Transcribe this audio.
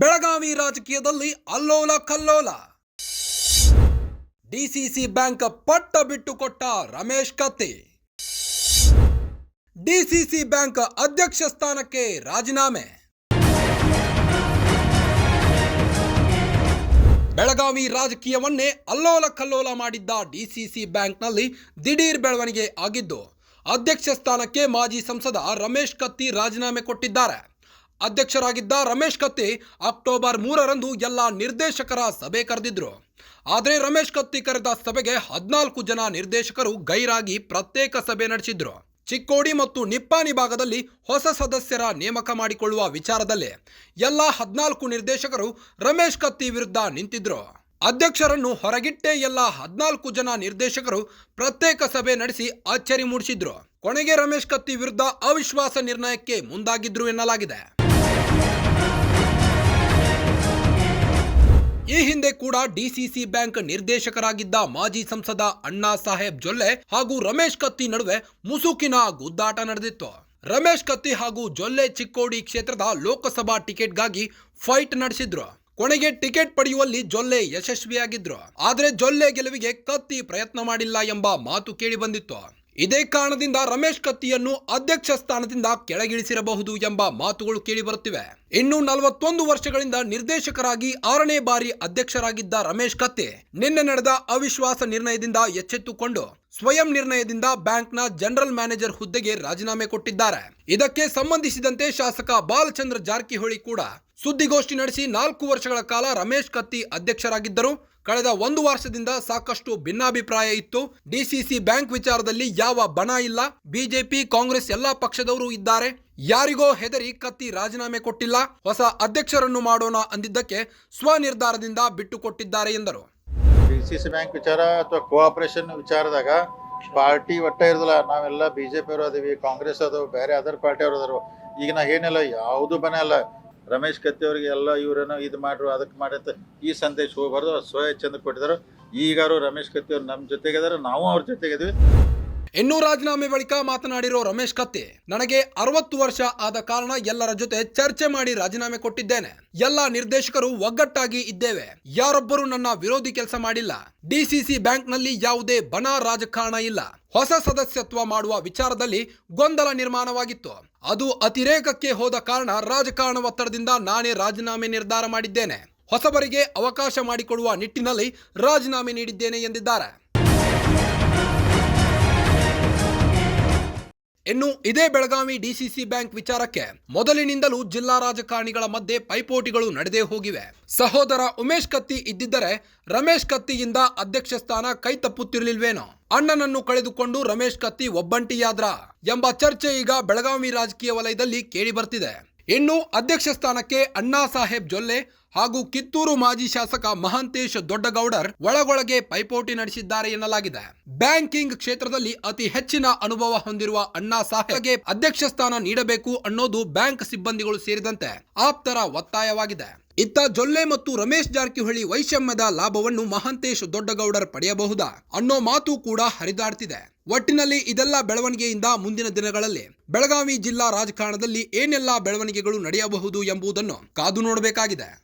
ಬೆಳಗಾವಿ ರಾಜಕೀಯದಲ್ಲಿ ಅಲ್ಲೋಲ ಕಲ್ಲೋಲ. DCC bank ಪಟ್ಟ ಬಿಟ್ಟು ಕೊಟ್ಟ ರಮೇಶ್ ಕತ್ತಿ. ಡಿಸಿಸಿ ಬ್ಯಾಂಕ್ ಅಧ್ಯಕ್ಷ ಸ್ಥಾನಕ್ಕೆ ರಾಜೀನಾಮೆ. ಬೆಳಗಾವಿ ರಾಜಕೀಯವನ್ನೇ ಅಲ್ಲೋಲ ಕಲ್ಲೋಲ ಮಾಡಿದ್ದ ಡಿಸಿಸಿ ಬ್ಯಾಂಕ್ನಲ್ಲಿ ದಿಢೀರ್ ಬೆಳವಣಿಗೆ ಆಗಿದ್ದು, ಅಧ್ಯಕ್ಷ ಸ್ಥಾನಕ್ಕೆ ಮಾಜಿ ಸಂಸದ ರಮೇಶ್ ಕತ್ತಿ ರಾಜೀನಾಮೆ ಕೊಟ್ಟಿದ್ದಾರೆ. ಅಧ್ಯಕ್ಷರಾಗಿದ್ದ ರಮೇಶ್ ಕತ್ತಿ ಅಕ್ಟೋಬರ್ ಮೂರರಂದು ಎಲ್ಲ ನಿರ್ದೇಶಕರ ಸಭೆ ಕರೆದಿದ್ರು. ಆದರೆ ರಮೇಶ್ ಕತ್ತಿ ಕರೆದ ಸಭೆಗೆ ಹದಿನಾಲ್ಕು ಜನ ನಿರ್ದೇಶಕರು ಗೈರಾಗಿ ಪ್ರತ್ಯೇಕ ಸಭೆ ನಡೆಸಿದ್ರು. ಚಿಕ್ಕೋಡಿ ಮತ್ತು ನಿಪ್ಪಾಣಿ ಭಾಗದಲ್ಲಿ ಹೊಸ ಸದಸ್ಯರ ನೇಮಕ ಮಾಡಿಕೊಳ್ಳುವ ವಿಚಾರದಲ್ಲಿ ಎಲ್ಲ ಹದಿನಾಲ್ಕು ನಿರ್ದೇಶಕರು ರಮೇಶ್ ಕತ್ತಿ ವಿರುದ್ಧ ನಿಂತಿದ್ರು. ಅಧ್ಯಕ್ಷರನ್ನು ಹೊರಗಿಟ್ಟೇ ಎಲ್ಲ ಹದಿನಾಲ್ಕು ಜನ ನಿರ್ದೇಶಕರು ಪ್ರತ್ಯೇಕ ಸಭೆ ನಡೆಸಿ ಅಚ್ಚರಿ ಮೂಡಿಸಿದ್ರು. ಕೊನೆಗೆ ರಮೇಶ್ ಕತ್ತಿ ವಿರುದ್ಧ ಅವಿಶ್ವಾಸ ನಿರ್ಣಯಕ್ಕೆ ಮುಂದಾಗಿದ್ರು ಎನ್ನಲಾಗಿದೆ. ಈ ಹಿಂದೆ ಕೂಡ ಡಿಸಿಸಿ ಬ್ಯಾಂಕ್ ನಿರ್ದೇಶಕರಾಗಿದ್ದ ಮಾಜಿ ಸಂಸದ ಅಣ್ಣಾ ಸಾಹೇಬ್ ಜೊಲ್ಲೆ ಹಾಗೂ ರಮೇಶ್ ಕತ್ತಿ ನಡುವೆ ಮುಸುಕಿನ ಗುದ್ದಾಟ ನಡೆದಿತ್ತು. ರಮೇಶ್ ಕತ್ತಿ ಹಾಗೂ ಜೊಲ್ಲೆ ಚಿಕ್ಕೋಡಿ ಕ್ಷೇತ್ರದ ಲೋಕಸಭಾ ಟಿಕೆಟ್ಗಾಗಿ ಫೈಟ್ ನಡೆಸಿದ್ರು. ಕೊನೆಗೆ ಟಿಕೆಟ್ ಪಡೆಯುವಲ್ಲಿ ಜೊಲ್ಲೆ ಯಶಸ್ವಿಯಾಗಿದ್ರು. ಆದರೆ ಜೊಲ್ಲೆ ಗೆಲುವಿಗೆ ಕತ್ತಿ ಪ್ರಯತ್ನ ಮಾಡಿಲ್ಲ ಎಂಬ ಮಾತು ಕೇಳಿ ಬಂದಿತ್ತು. ಇದೇ ಕಾರಣದಿಂದ ರಮೇಶ್ ಕತ್ತಿಯನ್ನು ಅಧ್ಯಕ್ಷ ಸ್ಥಾನದಿಂದ ಕೆಳಗಿಳಿಸಿರಬಹುದು ಎಂಬ ಮಾತುಗಳು ಕೇಳಿಬರುತ್ತಿವೆ. ಇನ್ನು ನಲವತ್ತೊಂದು ವರ್ಷಗಳಿಂದ ನಿರ್ದೇಶಕರಾಗಿ ಆರನೇ ಬಾರಿ ಅಧ್ಯಕ್ಷರಾಗಿದ್ದ ರಮೇಶ್ ಕತ್ತಿ ನಿನ್ನೆ ನಡೆದ ಅವಿಶ್ವಾಸ ನಿರ್ಣಯದಿಂದ ಎಚ್ಚೆತ್ತುಕೊಂಡು ಸ್ವಯಂ ನಿರ್ಣಯದಿಂದ ಬ್ಯಾಂಕ್ನ ಜನರಲ್ ಮ್ಯಾನೇಜರ್ ಹುದ್ದೆಗೆ ರಾಜೀನಾಮೆ ಕೊಟ್ಟಿದ್ದಾರೆ. ಇದಕ್ಕೆ ಸಂಬಂಧಿಸಿದಂತೆ ಶಾಸಕ ಬಾಲಚಂದ್ರ ಜಾರಕಿಹೊಳಿ ಕೂಡ ಸುದ್ದಿಗೋಷ್ಠಿ ನಡೆಸಿ ನಾಲ್ಕು ವರ್ಷಗಳ ಕಾಲ ರಮೇಶ್ ಕತ್ತಿ ಅಧ್ಯಕ್ಷರಾಗಿದ್ದರು. ಕಳೆದ ಒಂದು ವರ್ಷದಿಂದ ಸಾಕಷ್ಟು ಭಿನ್ನಾಭಿಪ್ರಾಯ ಇತ್ತು. ಡಿಸಿಸಿ ಬ್ಯಾಂಕ್ ವಿಚಾರದಲ್ಲಿ ಯಾವ ಬಣ ಇಲ್ಲ. ಬಿಜೆಪಿ ಕಾಂಗ್ರೆಸ್ ಎಲ್ಲಾ ಪಕ್ಷದವರು ಇದ್ದಾರೆ. ಯಾರಿಗೋ ಹೆದರಿ ಕತ್ತಿ ರಾಜೀನಾಮೆ ಕೊಟ್ಟಿಲ್ಲ. ಹೊಸ ಅಧ್ಯಕ್ಷರನ್ನು ಮಾಡೋಣ ಅಂದಿದ್ದಕ್ಕೆ ಸ್ವನಿರ್ಧಾರದಿಂದ ಬಿಟ್ಟು ಕೊಟ್ಟಿದ್ದಾರೆ ಎಂದರು ಡಿಸಿಸಿ ಬ್ಯಾಂಕ್ ವಿಚಾರ ಅಥವಾ ಕೋಆಪರೇಷನ್ ವಿಚಾರದಾಗ ಪಾರ್ಟಿ ಒಟ್ಟ ಇರೋದಿಲ್ಲ. ನಾವೆಲ್ಲ ಬಿಜೆಪಿ ಅವರು ಅದೀವಿ, ಕಾಂಗ್ರೆಸ್ ಅದು, ಬೇರೆ ಅದರ್ ಪಾರ್ಟಿ ಅವರು ಈಗ ನಾ ಏನಿಲ್ಲ, ಯಾವುದು ಬನ ಅಲ್ಲ ರಮೇಶ್ ಕತ್ತಿ ಅವ್ರಿಗೆ ಎಲ್ಲ ಇವ್ರೇನೋ ಇದು ಮಾಡ್ರು, ಅದಕ್ಕೆ ಮಾಡಿ ಅಂತ ಈ ಸಂದೇಶ ಹೋಗ್ಬಾರ್ದು. ಚಂದ ಕೊಟ್ಟಿದ್ದಾರೆ. ಈಗಾರು ರಮೇಶ್ ಕತ್ತಿ ಅವ್ರು ನಮ್ಮ ಜೊತೆಗೆ ಇದ್ದಾರೆ. ನಾವು ಅವ್ರ ಜೊತೆಗಿದ್ವಿ ಇನ್ನು ರಾಜೀನಾಮೆ ಬಳಿಕ ಮಾತನಾಡಿರೋ ರಮೇಶ್ ಕತ್ತಿ, ನನಗೆ ಅರವತ್ತು ವರ್ಷ ಆದ ಕಾರಣ ಎಲ್ಲರ ಜೊತೆ ಚರ್ಚೆ ಮಾಡಿ ರಾಜೀನಾಮೆ ಕೊಟ್ಟಿದ್ದೇನೆ. ಎಲ್ಲ ನಿರ್ದೇಶಕರು ಒಗ್ಗಟ್ಟಾಗಿ ಇದ್ದೇವೆ. ಯಾರೊಬ್ಬರು ನನ್ನ ವಿರೋಧಿ ಕೆಲಸ ಮಾಡಿಲ್ಲ. ಡಿಸಿಸಿ ಬ್ಯಾಂಕ್ನಲ್ಲಿ ಯಾವುದೇ ಬಣ ರಾಜಕಾರಣ ಇಲ್ಲ. ಹೊಸ ಸದಸ್ಯತ್ವ ಮಾಡುವ ವಿಚಾರದಲ್ಲಿ ಗೊಂದಲ ನಿರ್ಮಾಣವಾಗಿತ್ತು. ಅದು ಅತಿರೇಕಕ್ಕೆ ಹೋದ ಕಾರಣ ರಾಜಕಾರಣ ಒತ್ತಡದಿಂದ ನಾನೇ ರಾಜೀನಾಮೆ ನಿರ್ಧಾರ ಮಾಡಿದ್ದೇನೆ. ಹೊಸಬರಿಗೆ ಅವಕಾಶ ಮಾಡಿಕೊಡುವ ನಿಟ್ಟಿನಲ್ಲಿ ರಾಜೀನಾಮೆ ನೀಡಿದ್ದೇನೆ ಎಂದಿದ್ದಾರೆ. ಇನ್ನು ಇದೇ ಬೆಳಗಾವಿ ಡಿಸಿಸಿ ಬ್ಯಾಂಕ್ ವಿಚಾರಕ್ಕೆ ಮೊದಲಿನಿಂದಲೂ ಜಿಲ್ಲಾ ರಾಜಕಾರಣಿಗಳ ಮಧ್ಯೆ ಪೈಪೋಟಿಗಳು ನಡೆದೇ ಹೋಗಿವೆ. ಸಹೋದರ ಉಮೇಶ್ ಕತ್ತಿ ಇದ್ದಿದ್ದರೆ ರಮೇಶ್ ಕತ್ತಿಯಿಂದ ಅಧ್ಯಕ್ಷ ಸ್ಥಾನ ಕೈ ತಪ್ಪುತ್ತಿರಲಿಲ್ವೇನೋ? ಅಣ್ಣನನ್ನು ಕಳೆದುಕೊಂಡು ರಮೇಶ್ ಕತ್ತಿ ಒಬ್ಬಂಟಿಯಾದ್ರ? ಎಂಬ ಚರ್ಚೆ ಈಗ ಬೆಳಗಾವಿ ರಾಜಕೀಯ ವಲಯದಲ್ಲಿ ಕೇಳಿ ಬರ್ತಿದೆ. ಇನ್ನು ಅಧ್ಯಕ್ಷ ಸ್ಥಾನಕ್ಕೆ ಅಣ್ಣಾ ಸಾಹೇಬ್ ಜೊಲ್ಲೆ ಹಾಗೂ ಕಿತ್ತೂರು ಮಾಜಿ ಶಾಸಕ ಮಹಾಂತೇಶ್ ದೊಡ್ಡಗೌಡರ್ ಒಳಗೊಳಗೆ ಪೈಪೋಟಿ ನಡೆಸಿದ್ದಾರೆ ಎನ್ನಲಾಗಿದೆ. ಬ್ಯಾಂಕಿಂಗ್ ಕ್ಷೇತ್ರದಲ್ಲಿ ಅತಿ ಹೆಚ್ಚಿನ ಅನುಭವ ಹೊಂದಿರುವ ಅಣ್ಣಾ ಸಾಹೇಬ್ಗೆ ಅಧ್ಯಕ್ಷ ಸ್ಥಾನ ನೀಡಬೇಕು ಅನ್ನೋದು ಬ್ಯಾಂಕ್ ಸಿಬ್ಬಂದಿಗಳು ಸೇರಿದಂತೆ ಆಪ್ತರ ಒತ್ತಾಯವಾಗಿದೆ. ಇತ್ತ ಜೊಲ್ಲೆ ಮತ್ತು ರಮೇಶ್ ಜಾರಕಿಹೊಳಿ ವೈಷಮ್ಯದ ಲಾಭವನ್ನು ಮಹಾಂತೇಶ್ ದೊಡ್ಡಗೌಡರ್ ಪಡೆಯಬಹುದಾ ಅನ್ನೋ ಮಾತು ಕೂಡ ಹರಿದಾಡ್ತಿದೆ. ಒಟ್ಟಿನಲ್ಲಿ ಇದೆಲ್ಲ ಬೆಳವಣಿಗೆಯಿಂದ ಮುಂದಿನ ದಿನಗಳಲ್ಲಿ ಬೆಳಗಾವಿ ಜಿಲ್ಲಾ ರಾಜಕಾರಣದಲ್ಲಿ ಏನೆಲ್ಲ ಬೆಳವಣಿಗೆಗಳು ನಡೆಯಬಹುದು ಎಂಬುದನ್ನು ಕಾದು ನೋಡಬೇಕಾಗಿದೆ.